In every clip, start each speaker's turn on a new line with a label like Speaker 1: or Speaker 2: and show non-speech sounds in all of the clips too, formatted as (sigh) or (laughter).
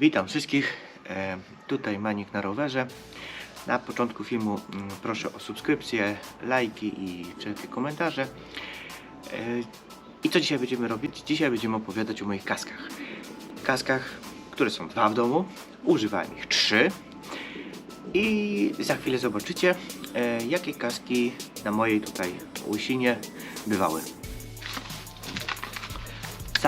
Speaker 1: Witam wszystkich. E, tutaj Manik na rowerze. Na początku filmu mm, proszę o subskrypcję, lajki i wszelkie komentarze. E, I co dzisiaj będziemy robić? Dzisiaj będziemy opowiadać o moich kaskach. Kaskach, które są dwa w domu. Używałem ich trzy. I za chwilę zobaczycie, e, jakie kaski na mojej tutaj łysinie bywały.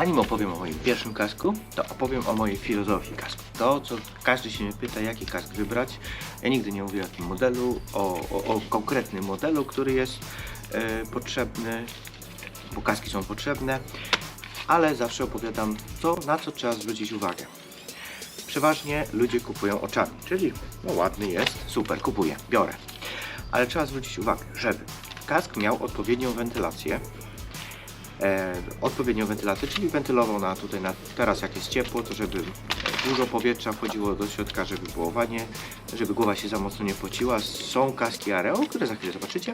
Speaker 1: Zanim opowiem o moim pierwszym kasku, to opowiem o mojej filozofii kasku. To, co każdy się mnie pyta, jaki kask wybrać. Ja nigdy nie mówię o jakim modelu, o, o, o konkretnym modelu, który jest e, potrzebny, bo kaski są potrzebne, ale zawsze opowiadam to, na co trzeba zwrócić uwagę. Przeważnie ludzie kupują oczami, czyli no ładny jest, super, kupuję, biorę. Ale trzeba zwrócić uwagę, żeby kask miał odpowiednią wentylację, e, odpowiednią wentylację, czyli wentylował na tutaj na teraz jak jest ciepło, to żeby dużo powietrza wchodziło do środka, żeby było ładnie, żeby głowa się za mocno nie pociła. Są kaski Areo, które za chwilę zobaczycie.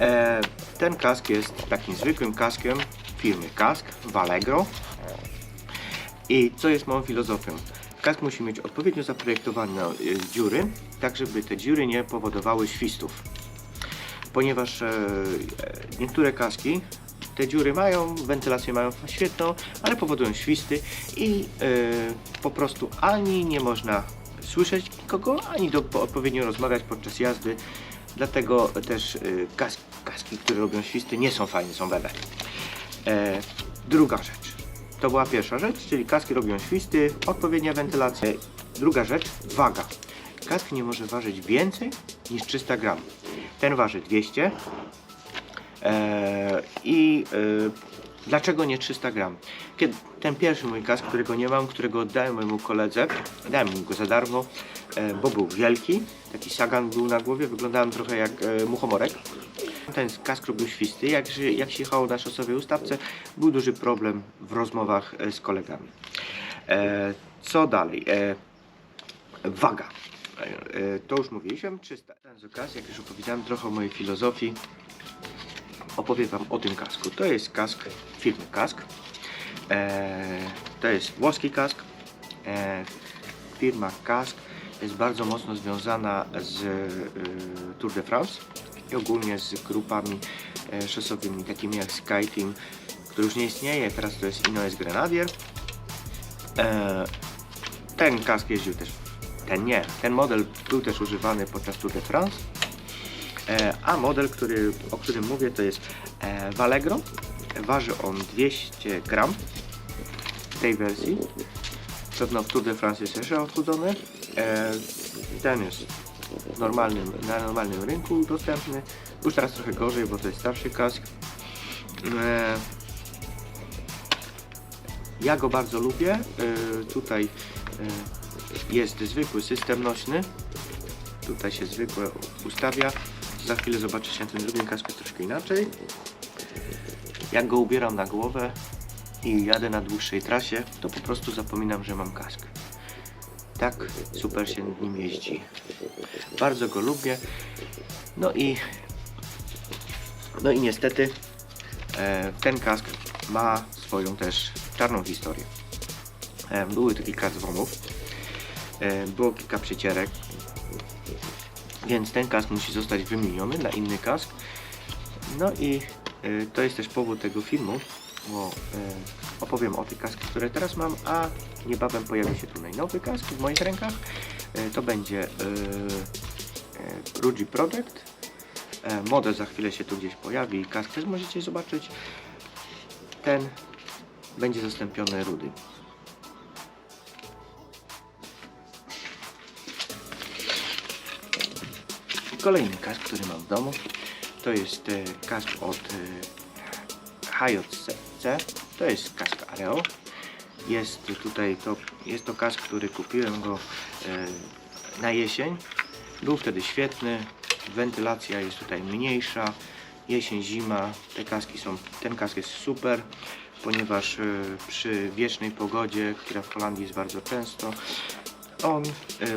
Speaker 1: E, ten kask jest takim zwykłym kaskiem firmy Kask w Allegro. I co jest moją filozofią? Kask musi mieć odpowiednio zaprojektowane dziury, tak żeby te dziury nie powodowały świstów. Ponieważ e, e, niektóre kaski te dziury mają, wentylację mają świetną, ale powodują świsty i e, po prostu ani nie można słyszeć nikogo, ani do, odpowiednio rozmawiać podczas jazdy. Dlatego też e, kas, kaski, które robią świsty, nie są fajne, są bebe. E, druga rzecz. To była pierwsza rzecz, czyli kaski robią świsty, odpowiednia wentylacja. Druga rzecz, waga. Kask nie może ważyć więcej niż 300 gram. Ten waży 200, Eee, I e, dlaczego nie 300 gram? Kiedy ten pierwszy mój kask, którego nie mam, którego oddałem mojemu koledze, dałem mu go za darmo, e, bo był wielki, taki sagan był na głowie, wyglądałem trochę jak e, muchomorek. Ten kask robił świsty, jak, jak się jechało na szosowej ustawce, był duży problem w rozmowach e, z kolegami. E, co dalej? E, waga. E, to już mówiliśmy, 300. Ten z okazji, jak już opowiedziałem trochę o mojej filozofii, opowiem Wam o tym kasku. To jest kask firmy Kask. Eee, to jest włoski kask. Eee, firma Kask jest bardzo mocno związana z e, Tour de France i ogólnie z grupami e, szosowymi, takimi jak SkyTeam, który już nie istnieje, teraz to jest Ineos Grenadier. Eee, ten kask jeździł też, ten nie, ten model był też używany podczas Tour de France. E, a model, który, o którym mówię, to jest e, Valegro. Waży on 200 gram w tej wersji. Pewno w Tour de France jest jeszcze odchudzony. E, ten jest normalnym, na normalnym rynku dostępny. Już teraz trochę gorzej, bo to jest starszy kask. Ja go bardzo lubię. Tutaj jest zwykły system nośny. Tutaj się zwykłe ustawia. Za chwilę zobaczycie na tym drugim kasku troszkę inaczej. Jak go ubieram na głowę i jadę na dłuższej trasie, to po prostu zapominam, że mam kask. Tak super się nim jeździ. Bardzo go lubię. No i no i niestety e, ten kask ma swoją też czarną historię. E, były tu kilka dzwonów, e, było kilka przycierek, więc ten kask musi zostać wymieniony na inny kask. No i y, to jest też powód tego filmu, bo y, opowiem o tych kaskach, które teraz mam, a niebawem pojawi się tu najnowy kask w moich rękach. Y, to będzie y, y, Product. E, model za chwilę się tu gdzieś pojawi, kask też możecie zobaczyć. Ten będzie zastąpiony Rudy. Kolejny kask, który mam w domu, to jest e, kask od e, HJC. To jest kask Areo. Jest tutaj to, jest to kask, który kupiłem go e, na jesień. Był wtedy świetny. Wentylacja jest tutaj mniejsza. Jesień, zima. Te kaski są, ten kask jest super, ponieważ przy wiecznej pogodzie, która w Holandii jest bardzo często, on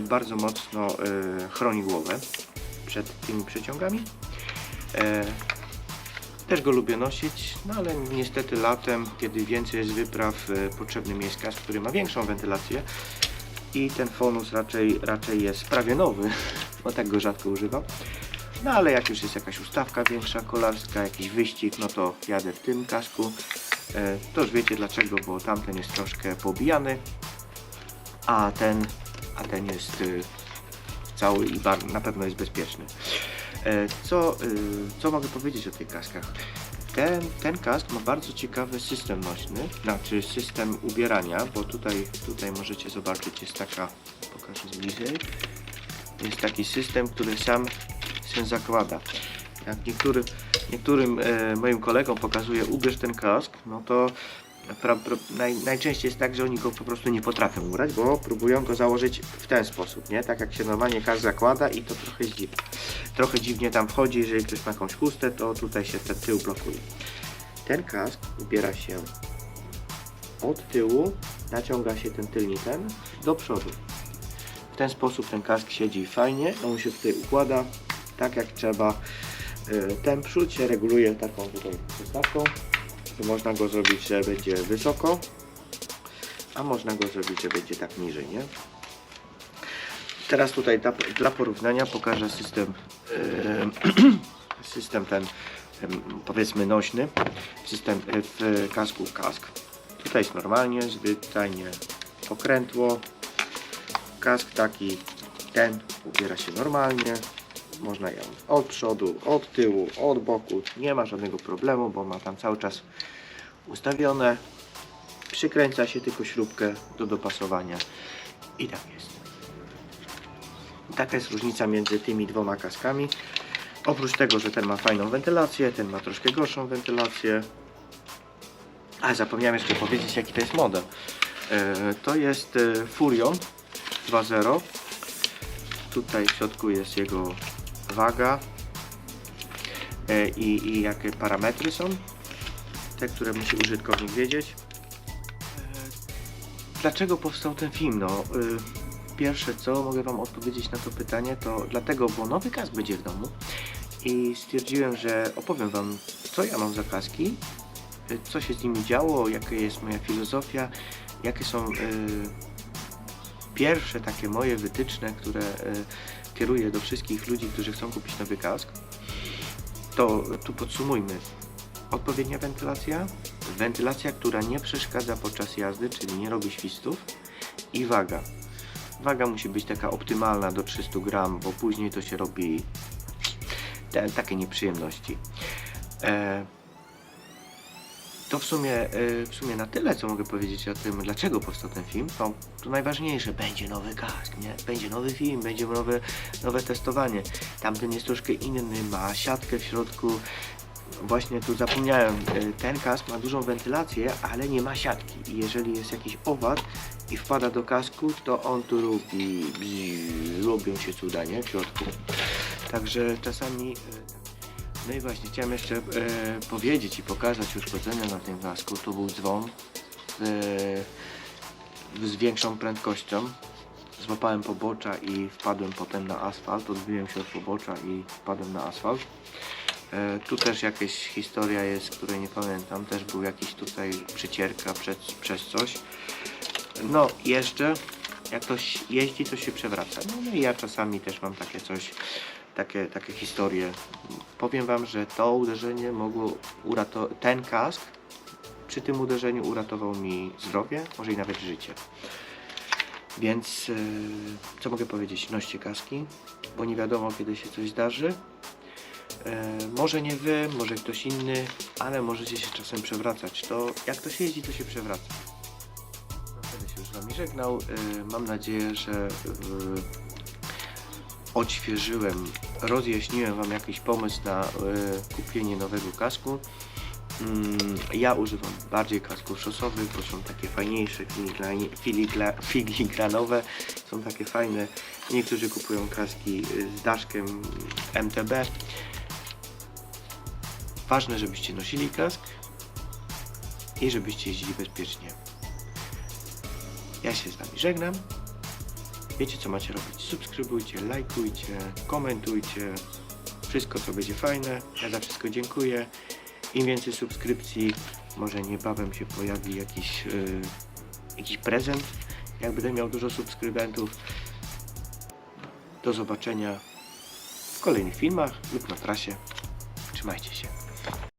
Speaker 1: bardzo mocno chroni głowę przed tymi przeciągami. E, też go lubię nosić, no ale niestety latem, kiedy więcej jest wypraw, e, potrzebny mi jest kask, który ma większą wentylację. i ten Fonus raczej, raczej jest prawie nowy, (laughs) bo tak go rzadko używam. No ale jak już jest jakaś ustawka większa, kolarska, jakiś wyścig, no to jadę w tym kasku. E, to już wiecie dlaczego, bo tamten jest troszkę pobijany, a ten, a ten jest cały i na pewno jest bezpieczny. E, co, y, co mogę powiedzieć o tych kaskach? Ten, ten kask ma bardzo ciekawy system nośny, znaczy system ubierania, bo tutaj, tutaj możecie zobaczyć, jest taka, pokażę bliżej, jest taki system, który sam się zakłada. Jak niektóry, niektórym e, moim kolegom pokazuję ubierz ten kask, no to naj, najczęściej jest tak, że oni go po prostu nie potrafią ubrać, bo próbują go założyć w ten sposób, nie? Tak jak się normalnie kask zakłada i to trochę jest dziwne. Trochę dziwnie tam wchodzi, jeżeli ktoś ma jakąś chustę, to tutaj się ten tył blokuje. Ten kask ubiera się od tyłu, naciąga się ten tylny ten do przodu. W ten sposób ten kask siedzi fajnie, on się tutaj układa tak jak trzeba. Y, Ten przód się reguluje taką tutaj przystawką, można go zrobić, że będzie wysoko, a można go zrobić, że będzie tak niżej, nie? Teraz tutaj dla, dla porównania pokażę system, y, (clears throat) system ten powiedzmy nośny, system y, w kasku kask. Tutaj jest normalnie, zwyczajnie pokrętło, kask taki, ten ubiera się normalnie, można ją od przodu, od tyłu, od boku, nie ma żadnego problemu, bo ma tam cały czas ustawione, przykręca się tylko śrubkę do dopasowania i tak jest. Taka jest różnica między tymi dwoma kaskami. Oprócz tego, że ten ma fajną wentylację, ten ma troszkę gorszą wentylację. A zapomniałem jeszcze powiedzieć, jaki to jest model. E, to jest e, Furion 2.0. Tutaj w środku jest jego waga e, i, i jakie parametry są. Te, które musi użytkownik wiedzieć. E, Dlaczego powstał ten film? No, y, pierwsze co mogę Wam odpowiedzieć na to pytanie, to dlatego, bo nowy kask będzie w domu i stwierdziłem, że opowiem Wam, co ja mam za kaski, co się z nimi działo, jaka jest moja filozofia, jakie są pierwsze takie moje wytyczne, które y, kieruję do wszystkich ludzi, którzy chcą kupić nowy kask. To tu podsumujmy. Odpowiednia wentylacja, wentylacja, która nie przeszkadza podczas jazdy, czyli nie robi świstów i waga. Waga musi być taka optymalna do 300 gram, bo później to się robi te, takie nieprzyjemności. E, to w sumie, e, w sumie na tyle, co mogę powiedzieć o tym, dlaczego powstał ten film. To, to najważniejsze, będzie nowy kask, nie? Będzie nowy film, będzie nowe, nowe testowanie. Tamten jest troszkę inny, ma siatkę w środku. Właśnie tu zapomniałem, e, ten kask ma dużą wentylację, ale nie ma siatki. I jeżeli jest jakiś owad i wpada do kasku, to on tu robi, robią się cuda, nie? W środku. Także czasami... no i właśnie, chciałem jeszcze e, powiedzieć i pokazać uszkodzenia na tym kasku. Tu był dzwon z większą prędkością. Złapałem pobocza i wpadłem potem na asfalt. Odbiłem się od pobocza i wpadłem na asfalt. E, tu też jakaś historia jest, której nie pamiętam. Też był jakiś tutaj przycierka przez, przez coś. No, jeszcze jak ktoś jeździ, to się przewraca. No, no i ja czasami też mam takie coś, takie, takie historie. Powiem Wam, że to uderzenie mogło uratować, ten kask przy tym uderzeniu uratował mi zdrowie, może i nawet życie. Więc yy, co mogę powiedzieć? Noście kaski, bo nie wiadomo kiedy się coś zdarzy. E, może nie wy, może ktoś inny, ale możecie się czasem przewracać. To jak to się jeździ, to się przewraca. No, Będę się już z Wami żegnał. E, Mam nadzieję, że e, odświeżyłem, rozjaśniłem Wam jakiś pomysł na e, kupienie nowego kasku. Mm, Ja używam bardziej kasków szosowych, bo są takie fajniejsze, filigranowe, są takie fajne. Niektórzy kupują kaski y, z daszkiem MTB. Ważne, żebyście nosili kask i żebyście jeździli bezpiecznie. Ja się z Wami żegnam. Wiecie co macie robić. Subskrybujcie, lajkujcie, komentujcie. Wszystko co będzie fajne. Ja za wszystko dziękuję. Im więcej subskrypcji, może niebawem się pojawi jakiś, yy, jakiś prezent, jak będę miał dużo subskrybentów. Do zobaczenia w kolejnych filmach lub na trasie. Trzymajcie się.